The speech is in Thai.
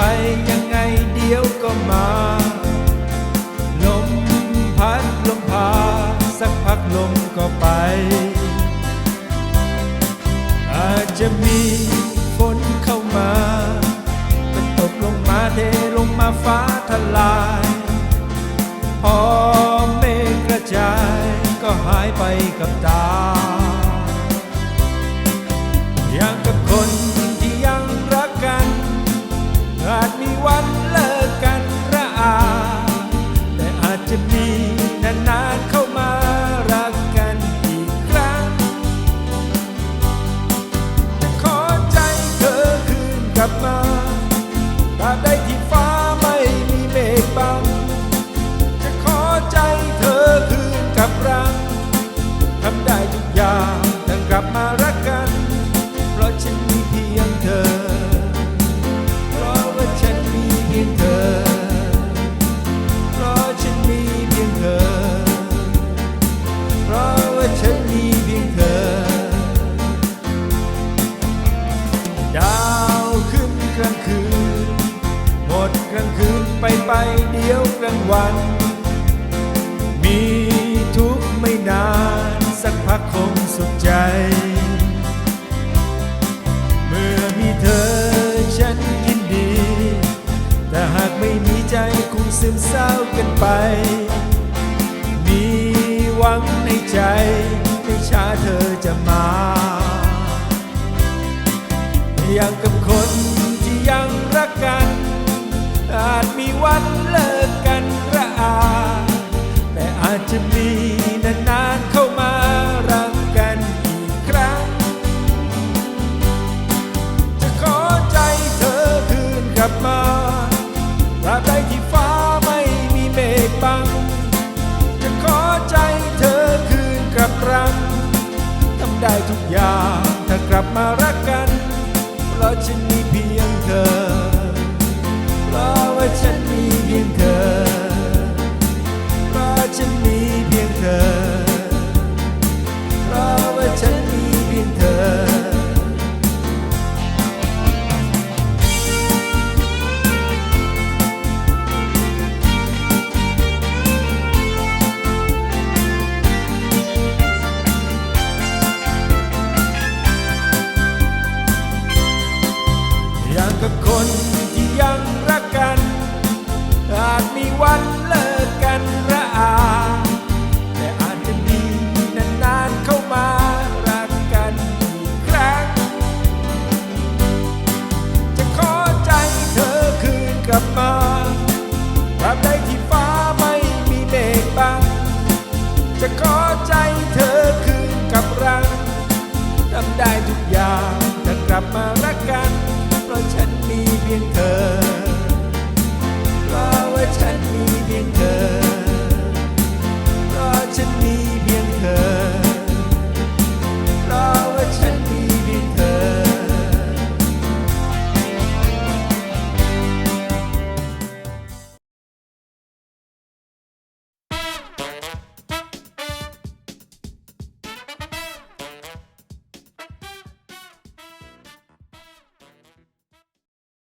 ไปยังไงเดี๋ยวก็มา ลมพัดลมพา สักพักลมก็ไป อาจจะมีฝนเข้ามาก็ตกลงมาเทลงมาฟ้าทลาย พอเมฆกระจายก็หายไปกับตา กลางคืน หมดกลางคืนไปไปเดียวกลางวัน มีทุกไม่นานสักพักคงสุขใจ เมื่อมีเธอฉันยินดี แต่หากไม่มีใจคงซึมเศร้ากันไป มีหวังในใจไม่ช้าเธอจะมาอย่างกับคน มีวันเลิกกันระอา แต่อาจจะมีนานๆเข้ามารักกันอีกครั้ง จะขอใจเธอคืนกลับมาตราบใดที่ฟ้าไม่มีเมฆบัง จะขอใจเธอคืนกลับรังทำได้ทุกอย่างถ้ากลับมารักกัน เพราะฉัน